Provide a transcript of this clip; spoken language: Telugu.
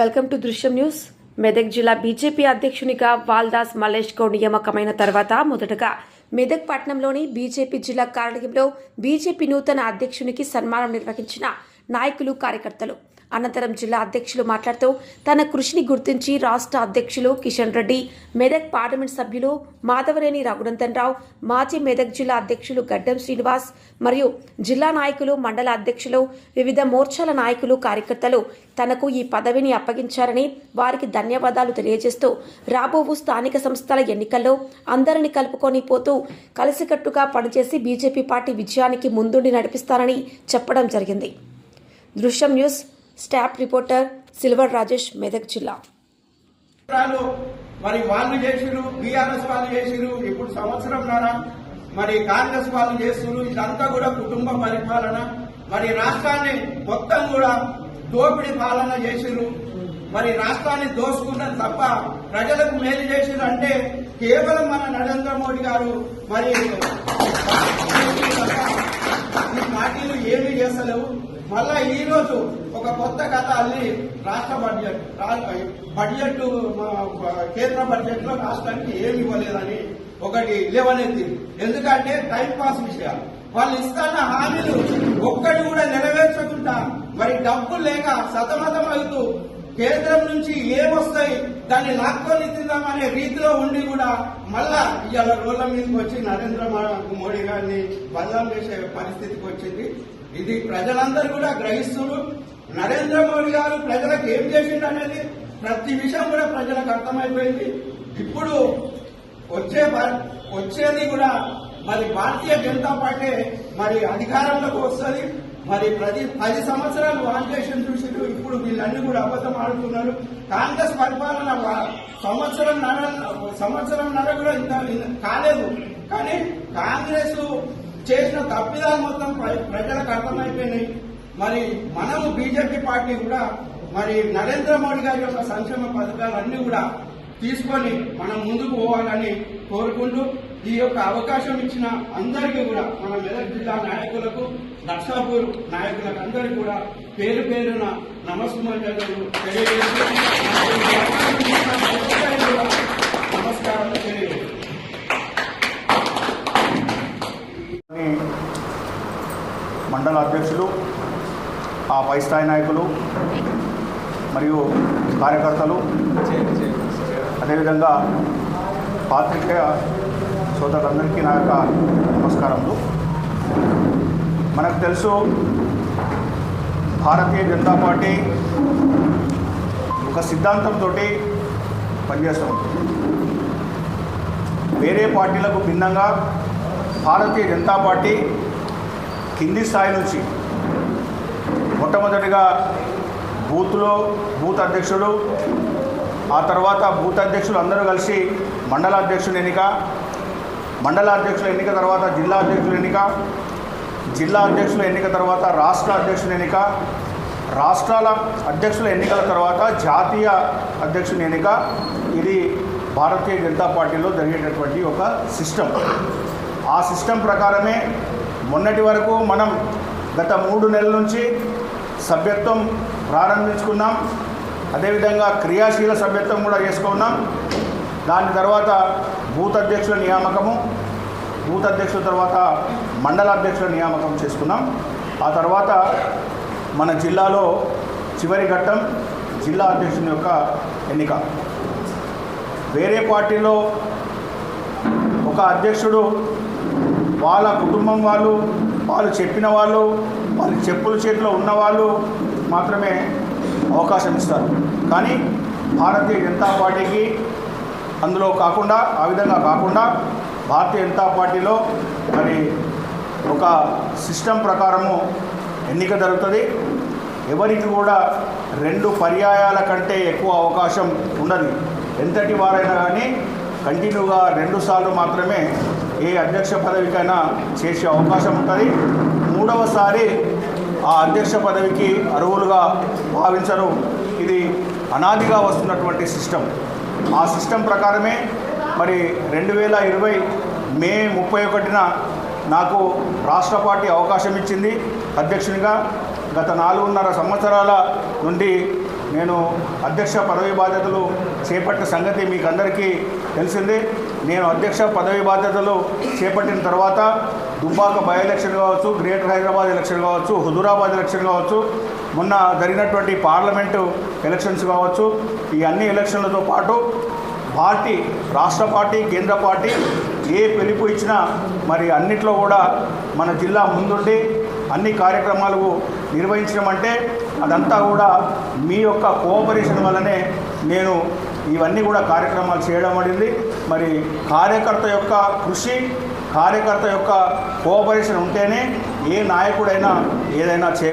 Welcome to Drishyam news. Medak జిల్లా బీజేపీ అధ్యక్షునిగా వాల్దాస్ మల్లేష్ గౌడ్ నియామకమైన తర్వాత మొదటగా మెదక్ పట్టణంలోని బీజేపీ జిల్లా కార్యాలయంలో బీజేపీ నూతన అధ్యక్షునికి సన్మానం నిర్వహించిన నాయకులు కార్యకర్తలు. అనంతరం జిల్లా అధ్యక్షులు మాట్లాడుతూ తన కృషిని గుర్తించి రాష్ట్ర అధ్యక్షులు కిషన్ రెడ్డి మెదక్ పార్లమెంట్ సభ్యులు మాధవరేని రఘునందన్ రావు మాజీ మెదక్ జిల్లా అధ్యక్షులు గడ్డం శ్రీనివాస్ మరియు జిల్లా నాయకులు మండల అధ్యక్షులు వివిధ మోర్చాల నాయకులు కార్యకర్తలు తనకు ఈ పదవిని అప్పగించారని వారికి ధన్యవాదాలు తెలియజేస్తూ రాబోవు స్థానిక సంస్థల ఎన్నికల్లో అందరిని కలుపుకొని పోతూ కలిసికట్టుగా పనిచేసి బీజేపీ పార్టీ విజయానికి ముందుండి నడిపిస్తారని చెప్పడం జరిగింది. Drishyam news staff reporter Silver Rajesh Medak జిల్లా. మరి వాళ్ళు చేసిరు బీఆర్ఎస్ వాళ్ళు చేసిరు ఇప్పుడు సంవత్సరంన్నర మరి కాంగ్రెస్ వాళ్ళు చేస్తున్నారు ఇదంతా కూడా కుటుంబ పరిపాలన. మరి రాష్ట్రాన్ని మొత్తం కూడా దోపిడీ పాలన చేసిరు మరి రాష్ట్రాన్ని దోసుకున్నది తప్ప ప్రజలకు మేలు చేసిరు అంటే కేవలం మన నరేంద్ర మోడీ గారు మరి పార్టీలు ఏమీ చేస్తలేవు. మళ్ళా ఈ రోజు ఒక కొత్త కథ అల్లి రాష్ట్ర బడ్జెట్ రా- బడ్జెట్ మా కేంద్ర బడ్జెట్లో రాష్ట్రానికి ఏమి ఇవ్వలేదని ఒకటి లేవనెత్తి. ఎందుకంటే టైం పాస్ విషయాలు. వాళ్ళు ఇస్తాన్న హామీలు ఒక్కటి కూడా నెరవేర్చకుండా మరి డబ్బు లేక సతమతం అవుతూ కేంద్రం నుంచి ఏమొస్తాయి? దాన్ని లాక్కొని తిందామనే రీతిలో ఉండి కూడా మళ్ళా ఇవాళ రోడ్ల మీదకి వచ్చి నరేంద్ర మోడీ గారిని బదనాం చేసే పరిస్థితికి వచ్చింది. ఇది ప్రజలందరూ కూడా గ్రహిస్తున్నారు. నరేంద్ర మోడీ గారు ప్రజలకు ఏం చేసిండు అనేది ప్రతి విషయం కూడా ప్రజలకు అర్థమైపోయింది. ఇప్పుడు వచ్చే వచ్చేది కూడా మరి భారతీయ జనతా పార్టీ మరి అధికారంలోకి వస్తుంది. మరి ప్రతి పది సంవత్సరాలు వాల్యుయేషన్ చూసిరు ఇప్పుడు వీళ్ళన్నీ కూడా అబద్ధం ఆడుతున్నారు. కాంగ్రెస్ పరిపాలన సంవత్సరం నర సంవత్సరం నర కూడా ఇంత కాలేదు. కానీ కాంగ్రెస్ చేసిన తప్పిదాలు మొత్తం ప్రజలకు అర్థమైపోయినాయి. మరి మనము బీజేపీ పార్టీ కూడా మరి నరేంద్ర మోడీ గారి యొక్క సంక్షేమ పథకాలన్నీ కూడా తీసుకొని మనం ముందుకు పోవాలని కోరుకుంటూ ఈ యొక్క అవకాశం ఇచ్చిన అందరికీ కూడా మన మెదక్ జిల్లా నాయకులకు లక్షాపూర్ నాయకులకు అందరికీ కూడా పేరు పేరున నమస్కారాలు తెలియజేస్తూ మండల అధ్యక్షులు ఆ పై స్థాయి నాయకులు మరియు కార్యకర్తలు అదేవిధంగా పాత్రికేయ సోదరులందరికీ నా యొక్క నమస్కారములు. మనకు తెలుసు భారతీయ జనతా పార్టీ ఒక సిద్ధాంతంతో పనిచేస్తూ వేరే పార్టీలకు భిన్నంగా భారతీయ జనతా పార్టీ కింది స్థాయి నుంచి మొట్టమొదటిగా బూత్లో బూత్ అధ్యక్షుడు ఆ తర్వాత బూత్ అధ్యక్షులు అందరూ కలిసి మండల అధ్యక్షుని ఎన్నిక మండల అధ్యక్షుల ఎన్నిక తర్వాత జిల్లా అధ్యక్షుల ఎన్నిక జిల్లా అధ్యక్షుల ఎన్నిక తర్వాత రాష్ట్ర అధ్యక్షుల ఎన్నిక రాష్ట్రాల అధ్యక్షుల ఎన్నికల తర్వాత జాతీయ అధ్యక్షుని ఎన్నిక. ఇది భారతీయ జనతా పార్టీలో జరిగేటటువంటి ఒక సిస్టమ్ ఆ సిస్టమ్ ప్రకారమే మొన్నటి వరకు మనం గత మూడు నెలల నుంచి సభ్యత్వం ప్రారంభించుకున్నాం. అదేవిధంగా క్రియాశీల సభ్యత్వం కూడా చేసుకున్నాం. దాని తర్వాత బూత్ అధ్యక్షుల నియామకము బూత్ అధ్యక్షుల తర్వాత మండల అధ్యక్షుల నియామకం చేసుకున్నాం. ఆ తర్వాత మన జిల్లాలో చివరి ఘట్టం జిల్లా అధ్యక్షుని యొక్క ఎన్నిక. వేరే పార్టీలో ఒక అధ్యక్షుడు వాళ్ళ కుటుంబం వాళ్ళు వాళ్ళు చెప్పిన వాళ్ళు వాళ్ళ చెప్పుల చేతిలో ఉన్న వాళ్ళు మాత్రమే అవకాశం ఇస్తారు. కానీ భారతీయ జనతా పార్టీకి అందులో కాకుండా ఆ విధంగా కాకుండా భారతీయ జనతా పార్టీలో మరి ఒక సిస్టమ్ ప్రకారము ఎన్నిక జరుగుతుంది. ఎవరికి కూడా రెండు పర్యాయాల కంటే ఎక్కువ అవకాశం ఉండదు. ఎంతటి వారైనా కానీ కంటిన్యూగా రెండు సార్లు మాత్రమే ఏ అధ్యక్ష పదవికైనా చేసే అవకాశం ఉంటుంది. మూడవసారి ఆ అధ్యక్ష పదవికి అర్హులుగా భావించరు. ఇది అనాదిగా వస్తున్నటువంటి సిస్టమ్. ఆ సిస్టమ్ ప్రకారమే మరి రెండు వేల ఇరవై మే ముప్పై ఒకటిన నాకు రాష్ట్ర పార్టీ అవకాశం ఇచ్చింది. అధ్యక్షునిగా గత నాలుగున్నర సంవత్సరాల నుండి నేను అధ్యక్ష పదవి బాధ్యతలు చేపట్టిన సంగతి మీకు అందరికీ తెలిసిందే. నేను అధ్యక్ష పదవి బాధ్యతలు చేపట్టిన తర్వాత దుబ్బాక బై ఎలక్షన్ కావచ్చు గ్రేటర్ హైదరాబాద్ ఎలక్షన్ కావచ్చు హుజూరాబాద్ ఎలక్షన్ కావచ్చు మొన్న జరిగినటువంటి పార్లమెంటు ఎలక్షన్స్ కావచ్చు ఈ అన్ని ఎలక్షన్లతో పాటు పార్టీ రాష్ట్ర పార్టీ కేంద్ర పార్టీ ఏ పిలుపు ఇచ్చినా మరి అన్నిట్లో కూడా మన జిల్లా ముందుండి అన్ని కార్యక్రమాలు నిర్వహించడం అంటే అదంతా కూడా మీ యొక్క కోఆపరేషన్ వల్లనే నేను ఇవన్నీ కూడా కార్యక్రమాలు చేయడం పడింది మరి కార్యకర్త యొక్క కృషి కార్యకర్త యొక్క కోఆపరేషన్ ఉంటేనే ఏ నాయకుడైనా ఏదైనా చే